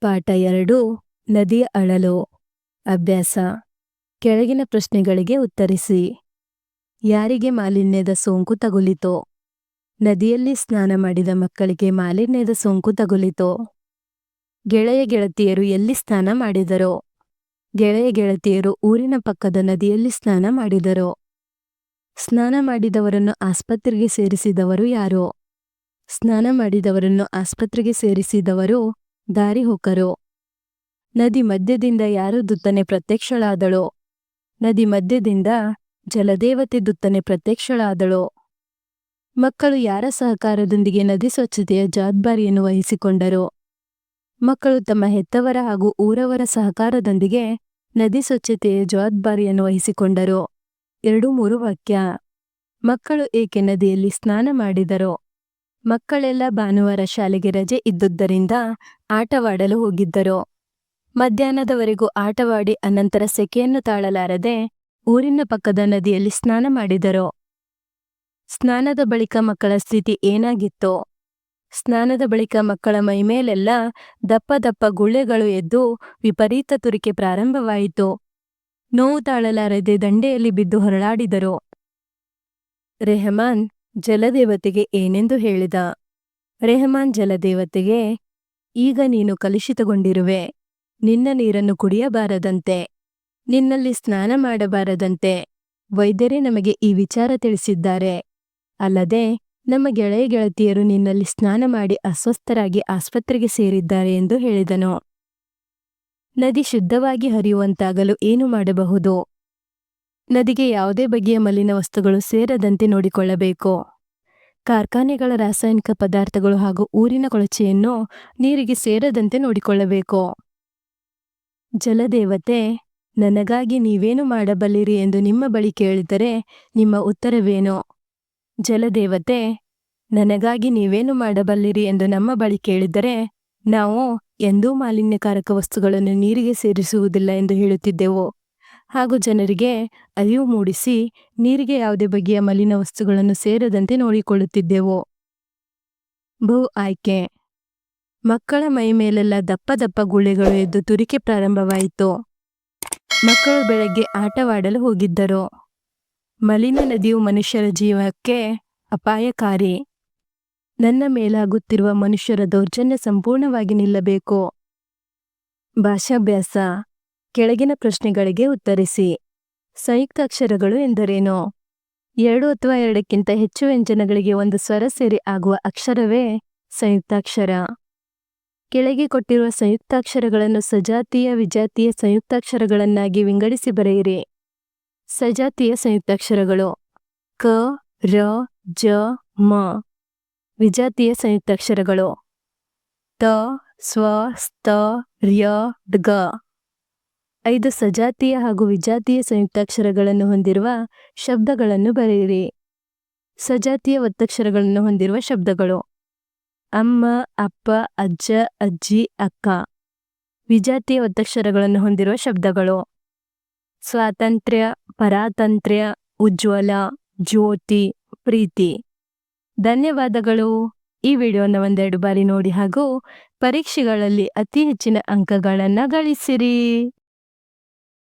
ಪಾಠ ಎರಡು ನದಿಯ ಅಳಲು. ಅಭ್ಯಾಸ. ಕೆಳಗಿನ ಪ್ರಶ್ನೆಗಳಿಗೆ ಉತ್ತರಿಸಿ. ಯಾರಿಗೆ ಮಾಲಿನ್ಯದ ಸೋಂಕು ತಗುಲಿತೋ? ನದಿಯಲ್ಲಿ ಸ್ನಾನ ಮಾಡಿದ ಮಕ್ಕಳಿಗೆ ಮಾಲಿನ್ಯದ ಸೋಂಕು ತಗುಲಿತೋ. ಗೆಳೆಯ ಗೆಳತಿಯರು ಎಲ್ಲಿ ಸ್ನಾನ ಮಾಡಿದರೋ? ಗೆಳೆಯ ಗೆಳತಿಯರು ಊರಿನ ಪಕ್ಕದ ನದಿಯಲ್ಲಿ ಸ್ನಾನ ಮಾಡಿದರೋ. ಸ್ನಾನ ಮಾಡಿದವರನ್ನು ಆಸ್ಪತ್ರೆಗೆ ಸೇರಿಸಿದವರು ಯಾರೋ? ಸ್ನಾನ ಮಾಡಿದವರನ್ನು ಆಸ್ಪತ್ರೆಗೆ ಸೇರಿಸಿದವರು ದಾರಿ ಹೋಕರು ನದಿ ಮಧ್ಯದಿಂದ ಯಾರು ದುತ್ತನೆ ಪ್ರತ್ಯಕ್ಷಳಾದಳೋ? ನದಿ ಮಧ್ಯದಿಂದ ಜಲದೇವತೆ ದುತ್ತನೆ ಪ್ರತ್ಯಕ್ಷಳಾದಳೋ? ಮಕ್ಕಳು ಯಾರ ಸಹಕಾರದೊಂದಿಗೆ ನದಿ ಸ್ವಚ್ಛತೆಯ ಜವಾಬ್ದಾರಿಯನ್ನು ವಹಿಸಿಕೊಂಡರು? ಮಕ್ಕಳು ತಮ್ಮ ಹೆತ್ತವರ ಹಾಗೂ ಊರವರ ಸಹಕಾರದೊಂದಿಗೆ ನದಿ ಸ್ವಚ್ಛತೆಯ ಜವಾಬ್ದಾರಿಯನ್ನು ವಹಿಸಿಕೊಂಡರು? ಎರಡು ಮೂರು ವಾಕ್ಯ. ಮಕ್ಕಳು ಏಕೆ ನದಿಯಲ್ಲಿ ಸ್ನಾನ ಮಾಡಿದರೋ? ಮಕ್ಕಳೆಲ್ಲ ಭಾನುವಾರ ಶಾಲೆಗೆ ರಜೆ ಇದ್ದುದರಿಂದ ಆಟವಾಡಲು ಹೋಗಿದ್ದರು. ಮಧ್ಯಾಹ್ನದವರೆಗೂ ಆಟವಾಡಿ ಅನಂತರ ಸೆಕೆಯನ್ನು ತಾಳಲಾರದೆ ಊರಿನ ಪಕ್ಕದ ನದಿಯಲ್ಲಿ ಸ್ನಾನ ಮಾಡಿದರು. ಸ್ನಾನದ ಬಳಿಕ ಮಕ್ಕಳ ಸ್ಥಿತಿ ಏನಾಗಿತ್ತು? ಸ್ನಾನದ ಬಳಿಕ ಮಕ್ಕಳ ಮೈಮೇಲೆಲ್ಲ ದಪ್ಪ ದಪ್ಪ ಗುಳ್ಳೆಗಳು ಎದ್ದು ವಿಪರೀತ ತುರಿಕೆ ಪ್ರಾರಂಭವಾಯಿತು. ನೋವು ತಾಳಲಾರದೆ ದಂಡೆಯಲ್ಲಿ ಬಿದ್ದು ಹೊರಳಾಡಿದರು. ರೆಹಮಾನ್ ಜಲದೇವತೆಗೆ ಏನೆಂದು ಹೇಳಿದ? ರೆಹಮಾನ್ ಜಲದೇವತೆಗೆ, ಈಗ ನೀನು ಕಲುಷಿತಗೊಂಡಿರುವೆ. ನಿನ್ನ ನೀರನ್ನು ಕುಡಿಯಬಾರದಂತೆ. ನಿನ್ನಲ್ಲಿ ಸ್ನಾನ ಮಾಡಬಾರದಂತೆ. ವೈದ್ಯರೇ ನಮಗೆ ಈ ವಿಚಾರ ತಿಳಿಸಿದ್ದಾರೆ. ಅಲ್ಲದೆ, ನಮ್ಮ ಗೆಳೆಯ ಗೆಳತಿಯರು ನಿನ್ನಲ್ಲಿ ಸ್ನಾನ ಮಾಡಿ ಅಸ್ವಸ್ಥರಾಗಿ ಆಸ್ಪತ್ರೆಗೆ ಸೇರಿದ್ದಾರೆ ಎಂದು ಹೇಳಿದನು. ನದಿ ಶುದ್ಧವಾಗಿ ಹರಿಯುವಂತಾಗಲು ಏನು ಮಾಡಬಹುದು? ನದಿಗೆ ಯಾವುದೇ ಬಗೆಯ ಮಲಿನ ವಸ್ತುಗಳು ಸೇರದಂತೆ ನೋಡಿಕೊಳ್ಳಬೇಕು. ಕಾರ್ಖಾನೆಗಳ ರಾಸಾಯನಿಕ ಪದಾರ್ಥಗಳು ಹಾಗೂ ಊರಿನ ಕೊಳಚೆಯನ್ನು ನೀರಿಗೆ ಸೇರದಂತೆ ನೋಡಿಕೊಳ್ಳಬೇಕು. ಜಲದೇವತೆ, ನನಗಾಗಿ ನೀವೇನು ಮಾಡಬಲ್ಲಿರಿ ಎಂದು ನಿಮ್ಮ ಬಳಿ ಕೇಳಿದರೆ ನಿಮ್ಮ ಉತ್ತರವೇನು? ಜಲದೇವತೆ, ನನಗಾಗಿ ನೀವೇನು ಮಾಡಬಲ್ಲಿರಿ ಎಂದು ನಮ್ಮ ಬಳಿ ಕೇಳಿದರೆ ನಾವು ಎಂದೂ ಮಾಲಿನ್ಯಕಾರಕ ವಸ್ತುಗಳನ್ನು ನೀರಿಗೆ ಸೇರಿಸುವುದಿಲ್ಲ ಎಂದು ಹೇಳುತ್ತಿದ್ದೆವು. ಹಾಗೂ ಜನರಿಗೆ ಅರಿವು ಮೂಡಿಸಿ ನೀರಿಗೆ ಯಾವುದೇ ಬಗೆಯ ಮಲಿನ ವಸ್ತುಗಳನ್ನು ಸೇರದಂತೆ ನೋಡಿಕೊಳ್ಳುತ್ತಿದ್ದೆವು. ಬಹು ಆಯ್ಕೆ. ಮಕ್ಕಳ ಮೈ ಮೇಲೆಲ್ಲ ದಪ್ಪ ದಪ್ಪ ಗುಳ್ಳೆಗಳು ಎದ್ದು ತುರಿಕೆ ಪ್ರಾರಂಭವಾಯಿತು. ಮಕ್ಕಳು ಬೆಳಗ್ಗೆ ಆಟವಾಡಲು ಹೋಗಿದ್ದರು. ಮಲಿನ ನದಿಯು ಮನುಷ್ಯರ ಜೀವಕ್ಕೆ ಅಪಾಯಕಾರಿ. ನನ್ನ ಮೇಲಾಗುತ್ತಿರುವ ಮನುಷ್ಯರ ದೌರ್ಜನ್ಯ ಸಂಪೂರ್ಣವಾಗಿ ನಿಲ್ಲಬೇಕು. ಭಾಷಾಭ್ಯಾಸ. ಕೆಳಗಿನ ಪ್ರಶ್ನೆಗಳಿಗೆ ಉತ್ತರಿಸಿ. ಸಂಯುಕ್ತ ಅಕ್ಷರಗಳು ಎಂದರೇನು? ಎರಡು ಅಥವಾ ಎರಡಕ್ಕಿಂತ ಹೆಚ್ಚು ವ್ಯಂಜನಗಳಿಗೆ ಒಂದು ಸ್ವರ ಸೇರಿ ಆಗುವ ಅಕ್ಷರವೇ ಸಂಯುಕ್ತಾಕ್ಷರ ಕೆಳಗೆ ಕೊಟ್ಟಿರುವ ಸಂಯುಕ್ತಾಕ್ಷರಗಳನ್ನು ಸಜಾತೀಯ, ವಿಜಾತೀಯ ಸಂಯುಕ್ತಾಕ್ಷರಗಳನ್ನಾಗಿ ವಿಂಗಡಿಸಿ ಬರೆಯಿರಿ. ಸಜಾತೀಯ ಸಂಯುಕ್ತಾಕ್ಷರಗಳು ಕ, ರ, ಜ, ಮ. ವಿಜಾತೀಯ ಸಂಯುಕ್ತಾಕ್ಷರಗಳು ತ, ಸ್ವ, ಸ್ತ, ರ್ಯ ಡ್ಗ ಐದು ಸಜಾತೀಯ ಹಾಗೂ ವಿಜಾತೀಯ ಸಂಯುಕ್ತಾಕ್ಷರಗಳನ್ನು ಹೊಂದಿರುವ ಶಬ್ದಗಳನ್ನು ಬರೆಯಿರಿ. ಸಜಾತೀಯ ಒತ್ತಕ್ಷರಗಳನ್ನು ಹೊಂದಿರುವ ಶಬ್ದಗಳು. ಅಮ್ಮ, ಅಪ್ಪ, ಅಜ್ಜ, ಅಜ್ಜಿ, ಅಕ್ಕ. ವಿಜಾತೀಯ ಒತ್ತಕ್ಷರಗಳನ್ನು ಹೊಂದಿರುವ ಶಬ್ದಗಳು. ಸ್ವಾತಂತ್ರ್ಯ, ಪರಾತಂತ್ರ್ಯ, ಉಜ್ವಲ, ಜ್ಯೋತಿ, ಪ್ರೀತಿ. ಧನ್ಯವಾದಗಳು. ಈ ವಿಡಿಯೋನ ಒಂದೆರಡು ಬಾರಿ ನೋಡಿ ಹಾಗೂ ಪರೀಕ್ಷೆಗಳಲ್ಲಿ ಅತಿ ಹೆಚ್ಚಿನ ಅಂಕಗಳನ್ನು ಗಳಿಸಿರಿ.